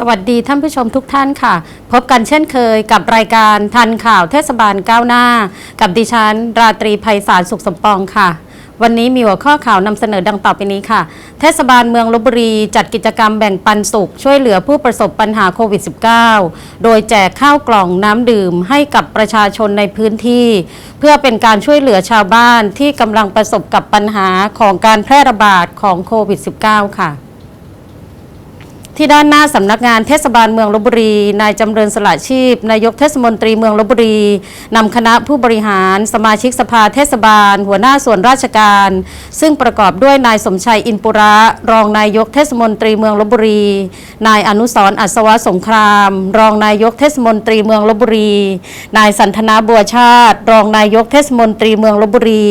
สวัสดีท่านผู้ชมทุกท่านค่ะ พบกันเช่นเคยกับรายการทันข่าวเทศบาลก้าวหน้า กับดิฉัน ราตรีภัยสารสุขสมปองค่ะ วันนี้มีหัวข้อข่าวนำเสนอดังต่อไปนี้ค่ะ เทศบาลเมืองลบบุรีจัดกิจกรรมแบ่งปันสุข ช่วยเหลือผู้ประสบปัญหาโควิด -19 โดยแจกข้าวกล่องน้ำดื่มให้กับประชาชนในพื้นที่ เพื่อเป็นการช่วยเหลือชาวบ้านที่กำลังประสบกับปัญหาของการแพร่ระบาดของโควิด -19 ค่ะ ที่ด้านหน้าสำนักงานเทศบาลเมืองลบบุรี นายจำเริญสละชีพ นายกเทศมนตรีเมืองลบบุรีนำคณะผู้บริหาร สมาชิกสภาเทศบาล หัวหน้าส่วนราชการ ซึ่งประกอบด้วยนายสมชัยอินปุระ รองนายกเทศมนตรีเมืองลบบุรี นายอนุสรอัศวะสงคราม รองนายกเทศมนตรีเมืองลบบุรี นายสันทนาบัวชาติ รองนายกเทศมนตรีเมืองลบบุรี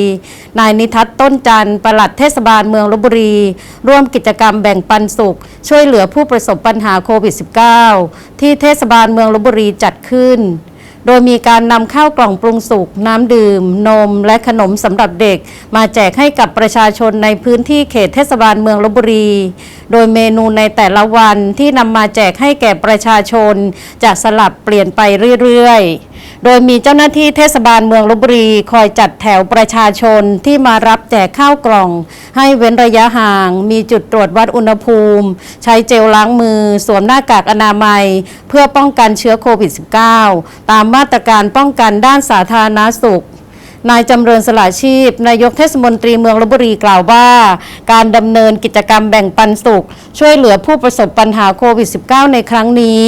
นายนิทัศต้นจันทร์ปลัดเทศบาลเมืองลบบุรี ร่วมกิจกรรมแบ่งปันสุข ช่วยเหลือผู้ประสบปัญหาโควิด -19 ที่เทศบาลเมืองลบบุรีจัดขึ้น โดยมีการนำข้าวกล่องปรุงสุก น้ำดื่ม นม และขนมสำหรับเด็ก มาแจกให้กับประชาชนในพื้นที่เขตเทศบาลเมืองลบบุรี โดยเมนูในแต่ละวันที่นำมาแจกให้แก่ประชาชน จะสลับเปลี่ยนไปเรื่อยๆ โดยมีเจ้าหน้าที่เทศบาลเมืองลบบุรี คอยจัดแถวประชาชนที่มารับแจกข้าวกล่อง ให้เว้นระยะห่าง มีจุดตรวจวัดอุณหภูมิ ใช้เจลล้างมือ สวมหน้ากากอนามัย เพื่อป้องกันเชื้อโควิด -19 ตามมาตรการป้องกันด้านสาธารณสุข นายจำเริญสละชีพ นายกเทศมนตรีเมืองลบบุรีกล่าวว่า การดำเนินกิจกรรมแบ่งปันสุข ช่วยเหลือผู้ประสบปัญหาโควิด -19 ในครั้งนี้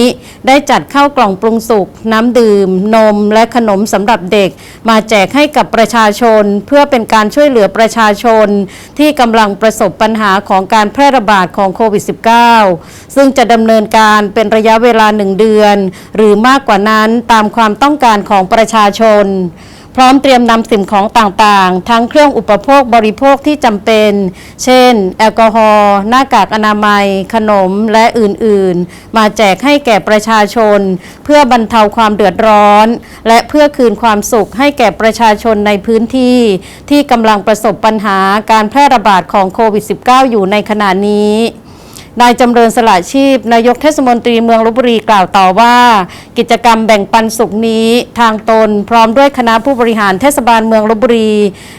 ได้จัดเข้ากล่องปรุงสุกน้ำดื่ม นม และขนมสำหรับเด็ก มาแจกให้กับประชาชน เพื่อเป็นการช่วยเหลือประชาชน ที่กำลังประสบปัญหาของการแพร่ระบาดของโควิด -19 ซึ่งจะดำเนินการเป็นระยะเวลาหนึ่งเดือน หรือมากกว่านั้นตามความต้องการของประชาชน พร้อมเตรียมนำสิ่งของต่างๆ ทั้งเครื่องอุปโภคบริโภคที่จำเป็น เช่น แอลกอฮอล์หน้ากากอนามัย ขนมและอื่นๆ มาแจกให้แก่ประชาชน เพื่อบรรเทาความเดือดร้อน และเพื่อคืนความสุขให้แก่ประชาชนในพื้นที่ ที่กำลังประสบปัญหาการแพร่ระบาดของโควิด -19 อยู่ในขณะนี้ นายจำเริญสละชีพ นายกเทศมนตรีเมืองลบบุรีกล่าวต่อว่า กิจกรรมแบ่งปันสุขนี้ทางตน พร้อมด้วยคณะผู้บริหารเทศบาลเมืองลบบุรี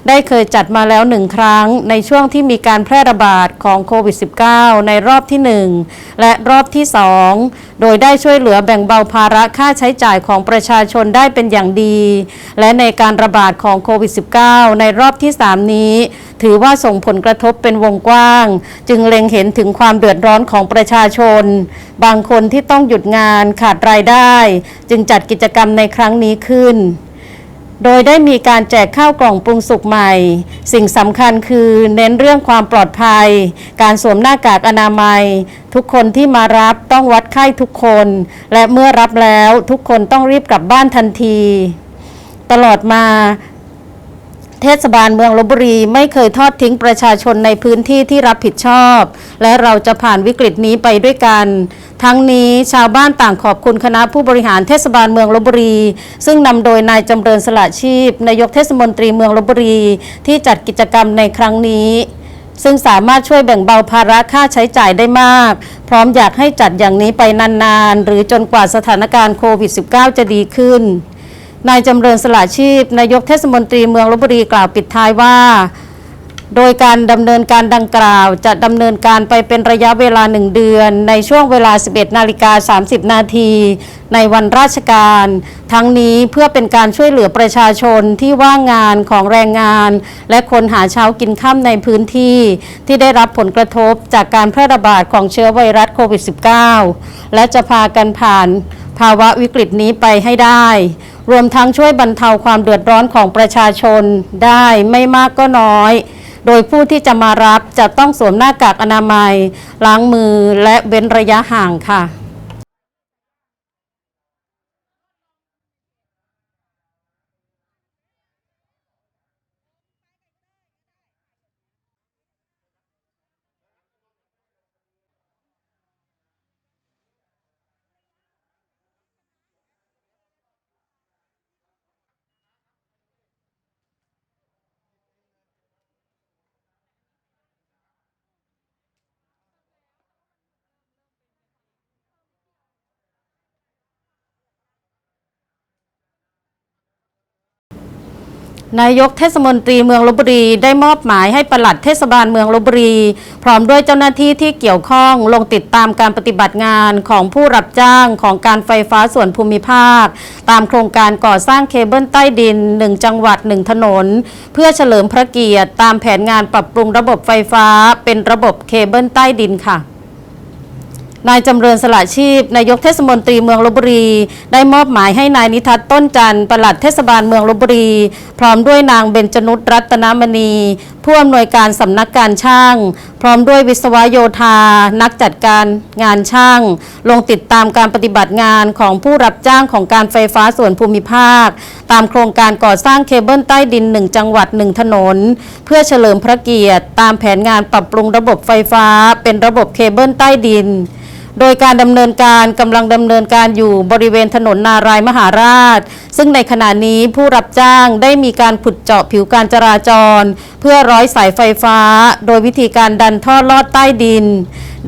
ได้เคยจัดมาแล้วหนึ่งครั้ง ในช่วงที่มีการแพร่ระบาดของโควิด -19 ในรอบที่ 1 และรอบที่ 2 โดยได้ช่วยเหลือแบ่งเบาภาระค่าใช้จ่ายของประชาชนได้เป็นอย่างดี และในการระบาดของโควิด -19 ในรอบที่ 3 นี้ ถือว่าส่งผลกระทบเป็นวงกว้าง จึงเล็งเห็นถึงความเดือดร้อนของประชาชน บางคนที่ต้องหยุดงานขาดรายได้ จึงจัดกิจกรรมในครั้งนี้ขึ้น โดยได้มีการแจกข้าวกล่องปรุงสุกใหม่ สิ่งสำคัญคือเน้นเรื่องความปลอดภัย การสวมหน้ากากอนามัย ทุกคนที่มารับต้องวัดไข้ทุกคน และเมื่อรับแล้วทุกคนต้องรีบกลับบ้านทันที ตลอดมา เทศบาลเมืองลบบุรีไม่เคยทอดทิ้งประชาชนในพื้นที่ที่รับผิดชอบ และเราจะผ่านวิกฤตนี้ไปด้วยกัน ทั้งนี้ชาวบ้านต่างขอบคุณคณะผู้บริหารเทศบาลเมืองลบบุรี ซึ่งนำโดยนายจำเริญสละชีพนายกเทศมนตรีเมืองลบบุรี ที่จัดกิจกรรมในครั้งนี้ซึ่งสามารถช่วยแบ่งเบาภาระค่าใช้จ่ายได้มาก พร้อมอยากให้จัดอย่างนี้ไปนานๆ หรือจนกว่าสถานการณ์โควิด -19 จะดีขึ้น นายจำเริญสละชีพ นายกเทศมนตรีเมืองลบบุรีกล่าวปิดท้ายว่า โดยการดำเนินการดังกล่าว จะดำเนินการไปเป็นระยะเวลาหนึ่งเดือน ในช่วงเวลา 11 นาฬิกา 30 นาที ในวันราชการ ทั้งนี้เพื่อเป็นการช่วยเหลือประชาชนที่ว่างงานของแรงงาน และคนหาเช้ากินข้ามในพื้นที่ ที่ได้รับผลกระทบจากการแพร่ระบาดของเชื้อไวรัสโควิด -19 และจะพากันผ่านภาวะวิกฤตนี้ไปให้ได้ รวมทั้งช่วยบรรเทาความเดือดร้อนของประชาชนได้ไม่มากก็น้อย โดยผู้ที่จะมารับจะต้องสวมหน้ากากอนามัย ล้างมือและเว้นระยะห่างค่ะ นายกเทศมนตรีเมืองลบบุรีได้มอบหมายให้ปลัดเทศบาลเมืองลบบุรี พร้อมด้วยเจ้าหน้าที่ที่เกี่ยวข้องลงติดตามการปฏิบัติงานของผู้รับจ้างของการไฟฟ้าส่วนภูมิภาค ตามโครงการก่อสร้างเคเบิลใต้ดิน 1 จังหวัด 1 ถนน เพื่อเฉลิมพระเกียรติตามแผนงานปรับปรุงระบบไฟฟ้า เป็นระบบเคเบิลใต้ดินค่ะ นายจำเริญสละชีพ นายกเทศมนตรีเมืองลบบุรี ได้มอบหมายให้นายนิทัศน์ต้นจันทร์ปลัดเทศบาลเมืองลบบุรี พร้อมด้วยนางเบญจนุชรัตนมณี ผู้อำนวยการสำนักการช่าง พร้อมด้วยวิศวโยธา นักจัดการงานช่าง ลงติดตามการปฏิบัติงานของผู้รับจ้างของการไฟฟ้าส่วนภูมิภาค ตามโครงการก่อสร้างเคเบิลใต้ดิน 1 จังหวัด 1 ถนน เพื่อเฉลิมพระเกียรติ ตามแผนงานปรับปรุงระบบไฟฟ้า เป็นระบบเคเบิลใต้ดิน โดยการดำเนินการกำลังดำเนินการอยู่บริเวณถนนนารายมหาราช ซึ่งในขณะนี้ผู้รับจ้างได้มีการขุดเจาะผิวการจราจร เพื่อร้อยสายไฟฟ้า โดยวิธีการดันท่อลอดใต้ดิน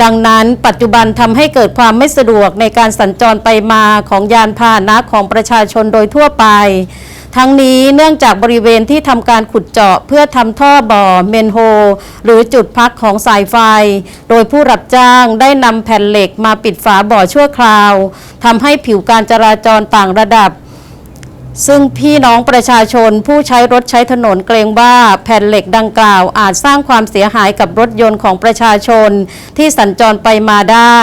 ดังนั้นปัจจุบันทำให้เกิดความไม่สะดวกในการสัญจรไปมาของยานพาหนะของประชาชนโดยทั่วไป ทั้งนี้เนื่องจากบริเวณที่ทำการขุดเจาะเพื่อทำท่อบ่อเมนโฮ หรือจุดพักของสายไฟ โดยผู้รับจ้างได้นำแผ่นเหล็กมาปิดฝาบ่อชั่วคราวทำให้ผิวการจราจรต่างระดับซึ่งพี่น้องประชาชนผู้ใช้รถใช้ถนนเกรงว่าแผ่นเหล็กดังกล่าว อาจสร้างความเสียหายกับรถยนต์ของประชาชนที่สัญจรไปมาได้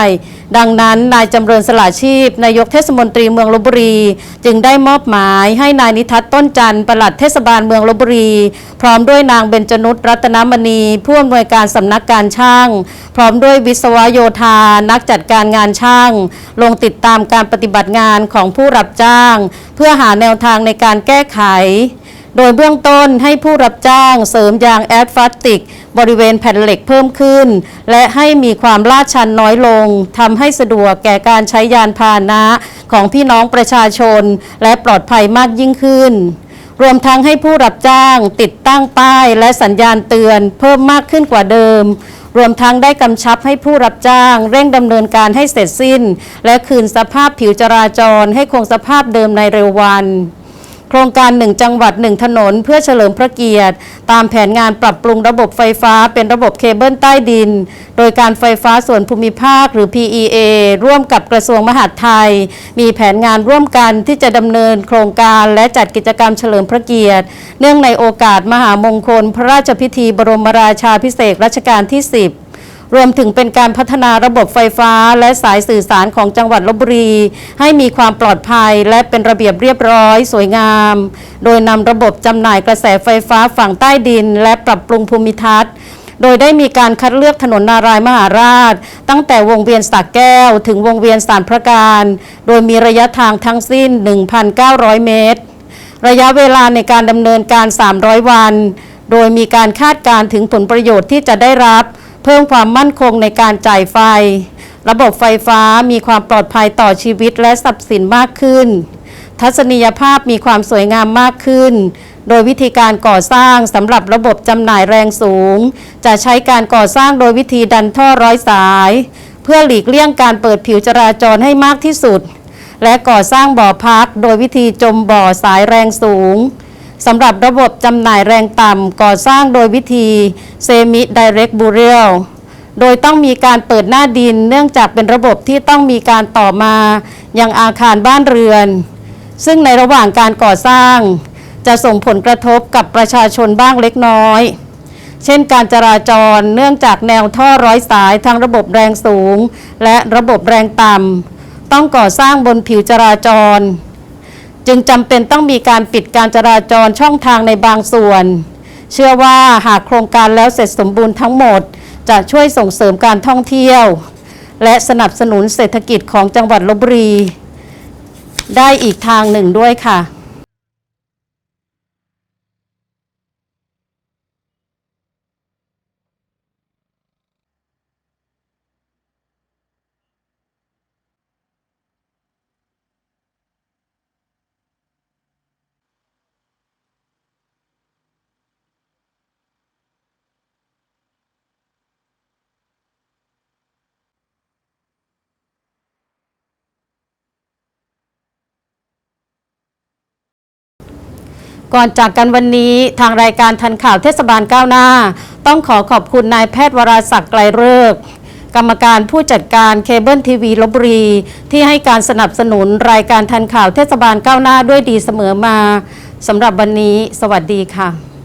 ดังนั้นนายจำเริญสละชีพ นายกเทศมนตรีเมืองลบบุรี จึงได้มอบหมายให้นายนิทัศน์ต้นจันทร์ปลัดเทศบาลเมืองลบบุรี พร้อมด้วยนางเบญจนุชรัตนมณี ผู้อำนวยการสำนักการช่าง พร้อมด้วยวิศวโยธา นักจัดการงานช่าง ลงติดตามการปฏิบัติงานของผู้รับจ้าง เพื่อหาแนวทางในการแก้ไข โดยเบื้องต้นให้ผู้รับจ้างเสริมยางแอดฟาสติก บริเวณแผ่นเหล็กเพิ่มขึ้น และให้มีความลาดชันน้อยลงทำให้สะดวกแก่การใช้ยานพาหนะของพี่น้องประชาชน และปลอดภัยมากยิ่งขึ้นรวมทั้งให้ผู้รับจ้างติดตั้งป้ายและสัญญาณเตือนเพิ่มมากขึ้นกว่าเดิม รวมทั้งได้กำชับให้ผู้รับจ้าง เร่งดำเนินการให้เสร็จสิ้น และคืนสภาพผิวจราจรให้คงสภาพเดิมในเร็ววัน โครงการ 1 จังหวัด 1 ถนน เพื่อเฉลิมพระเกียรติ ตามแผนงานปรับปรุงระบบไฟฟ้าเป็นระบบเคเบิลใต้ดิน โดยการไฟฟ้าส่วนภูมิภาคหรือ PEA ร่วมกับกระทรวงมหาดไทย มีแผนงานร่วมกันที่จะดำเนินโครงการและจัดกิจกรรมเฉลิมพระเกียรติ เนื่องในโอกาสมหามงคล พระราชพิธีบรมราชาพิเศษรัชกาลที่ 10 รวมถึงเป็นการพัฒนาระบบไฟฟ้า และสายสื่อสารของจังหวัดลบบุรี ให้มีความปลอดภัย และเป็นระเบียบเรียบร้อย สวยงาม โดยนำระบบจำหน่ายกระแสไฟฟ้าฝั่งใต้ดิน และปรับปรุงภูมิทัศน์โดยได้มีการคัดเลือกถนนนารายมหาราช ตั้งแต่วงเวียนสักแก้ว ถึงวงเวียนสารพระการ โดยมีระยะทางทั้งสิ้น 1,900 เมตร ระยะเวลาในการดำเนินการ 300 วัน โดยมีการคาดการถึงผลประโยชน์ที่จะได้รับ เพิ่มความมั่นคงในการจ่ายไฟ ระบบไฟฟ้ามีความปลอดภัยต่อชีวิตและทรัพย์สินมากขึ้น ทัศนียภาพมีความสวยงามมากขึ้น โดยวิธีการก่อสร้างสำหรับระบบจำหน่ายแรงสูง จะใช้การก่อสร้างโดยวิธีดันท่อร้อยสาย เพื่อหลีกเลี่ยงการเปิดผิวจราจรให้มากที่สุด และก่อสร้างบ่อพัก โดยวิธีจมบ่อสายแรงสูง สำหรับระบบจำหน่ายแรงต่ำก่อสร้างโดยวิธีเซมิไดเรกบูเรียลโดยต้องมีการเปิดหน้าดินเนื่องจากเป็นระบบที่ต้องมีการต่อมายังอาคารบ้านเรือน ซึ่งในระหว่างการก่อสร้าง จะส่งผลกระทบกับประชาชนบ้างเล็กน้อย เช่นการจราจรเนื่องจากแนวท่อร้อยสายทั้งระบบแรงสูง และระบบแรงต่ำต้องก่อสร้างบนผิวจราจร จึงจำเป็นต้องมีการปิดการจราจรช่องทางในบางส่วน เชื่อว่าหากโครงการแล้วเสร็จสมบูรณ์ทั้งหมด จะช่วยส่งเสริมการท่องเที่ยว และสนับสนุนเศรษฐกิจของจังหวัดลบบุรี ได้อีกทางหนึ่งด้วยค่ะ ก่อนจากกันวันนี้ทางรายการทันข่าวเทศบาลก้าวหน้า ต้องขอขอบคุณนายแพทย์วราศักดิ์ไกลเลิกกรรมการผู้จัดการเคเบิลทีวีลบบุรี ที่ให้การสนับสนุนรายการทันข่าวเทศบาลก้าวหน้าด้วยดีเสมอมาสำหรับวันนี้ สวัสดีค่ะ